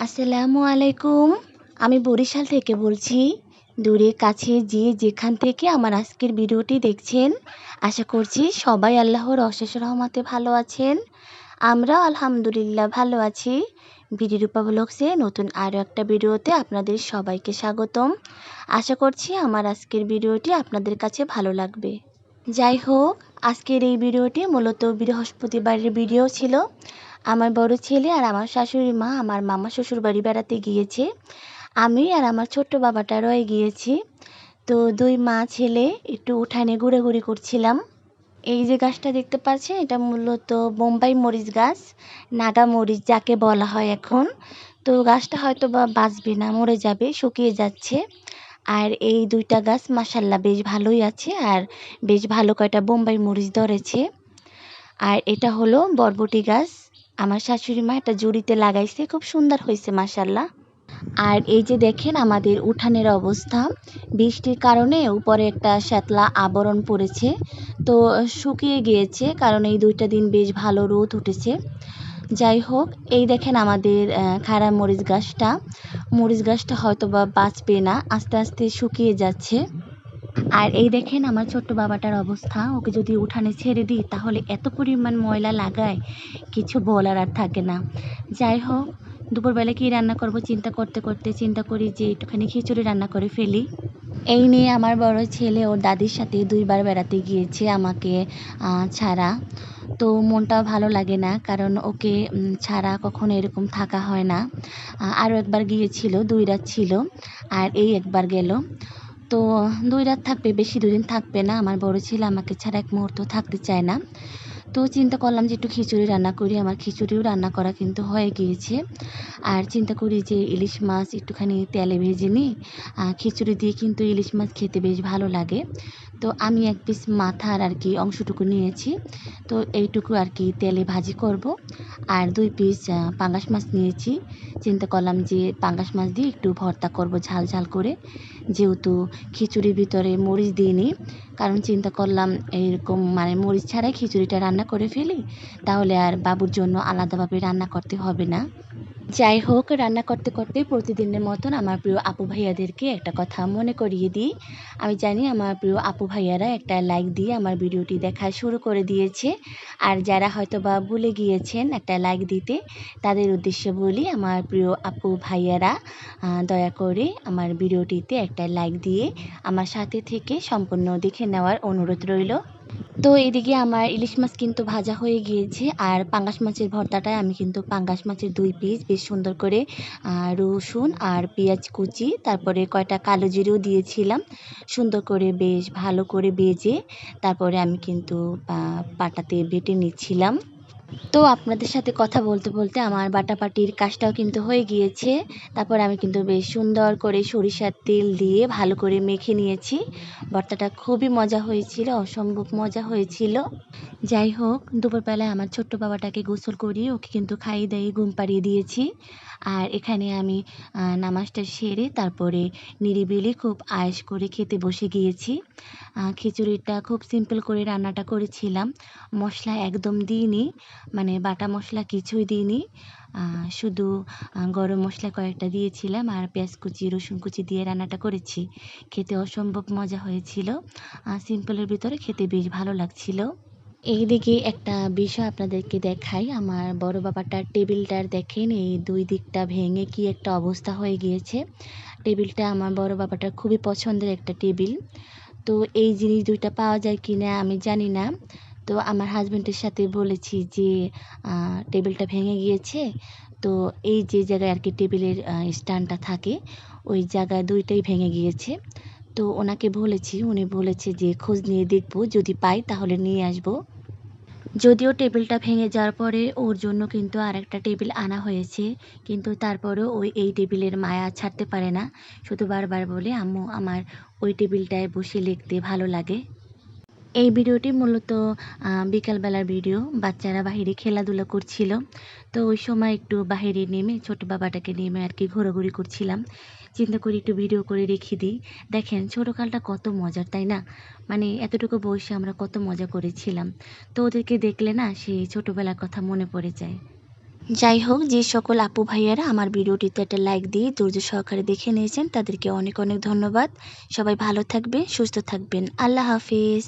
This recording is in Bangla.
আসসালামু আলাইকুম। আমি বরিশাল থেকে বলছি। দূরে কাছে যে যেখান থেকে আমার আজকের ভিডিওটি দেখছেন, আশা করছি সবাই আল্লাহর অশেষ রহমতে ভালো আছেন। আমরা আলহামদুলিল্লাহ ভালো আছি। বিডি রূপা ব্লগসে নতুন আরও একটা ভিডিওতে আপনাদের সবাইকে স্বাগতম। আশা করছি আমার আজকের ভিডিওটি আপনাদের কাছে ভালো লাগবে। যাই হোক, আজকের এই ভিডিওটি মূলত বৃহস্পতিবারের ভিডিও ছিল। আমার বড় ছেলে আর আমার শাশুড়ি মা, আমার মামা শ্বশুর বাড়ি বেড়াতে গিয়েছে। আমি আর আমার ছোট্ট বাবাটা রয়ে গিয়েছি। তো দুই মা ছেলে একটু উঠানে ঘুরে করছিলাম। এই যে গাছটা দেখতে পাচ্ছেন, এটা মূলত বোম্বাই মরিচ গাছ, নাগা মরিচ যাকে বলা হয় এখন। তো গাছটা হয়তো বা বাঁচবে না, মরে যাবে, শুকিয়ে যাচ্ছে। আর এই দুইটা গাছ মাসাল্লাহ বেশ ভালোই আছে আর বেশ ভালো কয়টা বোম্বাই মরিচ ধরেছে। আর এটা হলো বরবটি গাছ। আমার শাশুড়ি মা একটা জুড়িতে লাগাইছে, খুব সুন্দর হয়েছে মাসাল্লাহ আর এই যে দেখেন আমাদের উঠানের অবস্থা, বৃষ্টির কারণে উপরে একটা শ্যাতলা আবরণ পড়েছে, তো শুকিয়ে গিয়েছে, কারণ এই দুইটা দিন বেশ ভালো রোদ উঠেছে। যাই হোক, এই দেখেন আমাদের খাড়া মরিচ গাছটা। মরিচ গাছটা হয়তো বা বাঁচবে না, আস্তে আস্তে শুকিয়ে যাচ্ছে। আর এই দেখেন আমার ছোট্ট বাবাটার অবস্থা। ওকে যদি উঠানে ছেড়ে দিই, তাহলে এত পরিমাণ ময়লা লাগায়, কিছু বলার আর থাকে না। যাই হোক, দুপুরবেলা কী রান্না করব চিন্তা করতে করতে চিন্তা করি যে একটুখানি খিচুড়ি রান্না করে ফেলি। এই নিয়ে আমার বড় ছেলে ওর দাদির সাথে দুইবার বেড়াতে গিয়েছে আমাকে ছাড়া। তো মনটাও ভালো লাগে না, কারণ ওকে ছাড়া কখনো এরকম থাকা হয় না। আরও একবার গিয়েছিল, দুই রাত ছিল, আর এই একবার গেল। তো দুই রাত থাকবে, বেশি দুদিন থাকবে না। আমার বড় ছেলে আমাকে ছাড়া এক মুহূর্ত থাকতে চায় না। তো চিন্তা করলাম যে একটু খিচুড়ি রান্না করি। আমার খিচুড়িও রান্না করা কিন্তু হয়ে গিয়েছে। আর চিন্তা করি যে ইলিশ মাছ একটুখানি তেলে ভেজে নিই। খিচুড়ি দিয়ে কিন্তু ইলিশ মাছ খেতে বেশ ভালো লাগে। তো আমি এক পিস মাথার আর কি অংশটুকু নিয়েছি। তো এইটুকু আর কি তেলে ভাজি করব। আর দুই পিস পাঙ্গাস মাছ নিয়েছি। চিন্তা করলাম যে পাঙ্গাস মাছ দিয়ে একটু ভর্তা করব ঝাল ঝাল করে। যেহেতু খিচুড়ির ভিতরে মরিচ দিইনি কারণ চিন্তা করলাম, এরকম মানে মরিচ ছাড়াই খিচুড়িটা রান্না করে ফেলি, তাহলে আর বাবুর জন্য আলাদাভাবে রান্না করতে হবে না। যাই হোক রান্না করতে করতে প্রতিদিনের মতন আমার প্রিয় আপু ভাইয়াদেরকে একটা কথা মনে করিয়ে দিই। আমি জানি আমার প্রিয় আপু ভাইয়ারা একটা লাইক দিয়ে আমার ভিডিওটি দেখা শুরু করে দিয়েছে। আর যারা হয়তো বা ভুলে গিয়েছেন একটা লাইক দিতে, তাদের উদ্দেশ্যে বলি আমার প্রিয় আপু ভাইয়ারা দয়া করে আমার ভিডিওটিতে একটা লাইক দিয়ে আমার সাথে থেকে সম্পূর্ণ দেখে নেওয়ার অনুরোধ রইল। তো এদিকে আমার ইলিশ মাছ কিন্তু ভাজা হয়ে গিয়েছে, আর পাঙ্গাস মাছের ভর্তাটায় আমি কিন্তু পাঙ্গাস মাছের দুই পিস বেশ সুন্দর করে রসুন আর পেঁয়াজ কুচি, তারপরে কয়টা কালো জিরেও দিয়েছিলাম, সুন্দর করে বেশ ভালো করে বেজে তারপরে আমি কিন্তু পাটাতে বেটে নিচ্ছিলাম। তো আপনাদের সাথে কথা বলতে বলতে আমার বাটাপাটির কাজটাও কিন্তু হয়ে গিয়েছে। তারপর আমি কিন্তু বেশ সুন্দর করে সরিষার তেল দিয়ে ভালো করে মেখে নিয়েছি। ভর্তাটা খুবই মজা হয়েছিল, অসম্ভব মজা হয়েছিল। যাই হোক দুপুরবেলায় আমার ছোট্ট বাবাটাকে গোসল করিয়ে ওকে কিন্তু খাইয়ে দাইয়ে ঘুম পাড়িয়ে দিয়েছি। আর এখানে আমি নামাজটা সেরে তারপরে নিরিবিলি খুব আয়েস করে খেতে বসে গিয়েছি। খিচুড়িটা খুব সিম্পল করে রান্নাটা করেছিলাম। মশলা একদম দিইনি মানে বাটা মশলা কিছুই দিইনি। শুধু গরম মশলা কয়েকটা দিয়েছিলাম আর পেঁয়াজ কুচি, রসুন কুচি দিয়ে রান্নাটা করেছি। খেতে অসম্ভব মজা হয়েছিল। সিম্পলের ভিতরে খেতে বেশ ভালো লাগছিল। এইদিকে একটা বিষয় আপনাদেরকে দেখাই। আমার বড় বাবাটার টেবিলটার দেখেন, এই দুই দিকটা ভেঙে কি একটা অবস্থা হয়ে গিয়েছে। টেবিলটা আমার বড় বাবাটার খুবই পছন্দের একটা টেবিল। তো এই জিনিস দুইটা পাওয়া যায় কি না আমি জানি না। তো আমার হাজব্যান্ডের সাথে বলেছি যে টেবিলটা ভেঙে গিয়েছে। তো এই যে জায়গায় আর কি টেবিলের স্ট্যান্ডটা থাকে, ওই জায়গায় দুইটাই ভেঙে গিয়েছে। তো ওনাকে বলেছি, উনি বলেছে যে খোঁজ নিয়ে দেখব, যদি পাই তাহলে নিয়ে আসব। যদিও টেবিলটা ভেঙে যাওয়ার পরে ওর জন্য কিন্তু আর একটা টেবিল আনা হয়েছে, কিন্তু তারপরেও ওই এই টেবিলের মায়া ছাড়তে পারে না। শুধু বারবার বলে, আম্মু, আমার ওই টেবিলটায় বসে লিখতে ভালো লাগে। এই ভিডিওটি মূলত বিকালবেলার ভিডিও। বাচ্চারা বাহিরে খেলাধুলা করছিল। তো ওই সময় একটু বাহিরে নেমে ছোট বাবাটাকে নেমে আর কি ঘোরাঘুরি করছিলাম। চিন্তা করি একটু ভিডিও করে রেখে দিই। দেখেন, ছোটোকালটা কত মজার, তাই না? মানে এতটুকু বয়সে আমরা কত মজা করেছিলাম। তো ওদেরকে দেখলে না সেই ছোটোবেলার কথা মনে পড়ে যায়। যাই হোক, যে সকল আপু ভাইয়ারা আমার ভিডিওটিতে একটা লাইক দিয়ে ধৈর্য সহকারে দেখে নিয়েছেন, তাদেরকে অনেক অনেক ধন্যবাদ। সবাই ভালো থাকবে সুস্থ থাকবেন। আল্লাহ হাফিজ।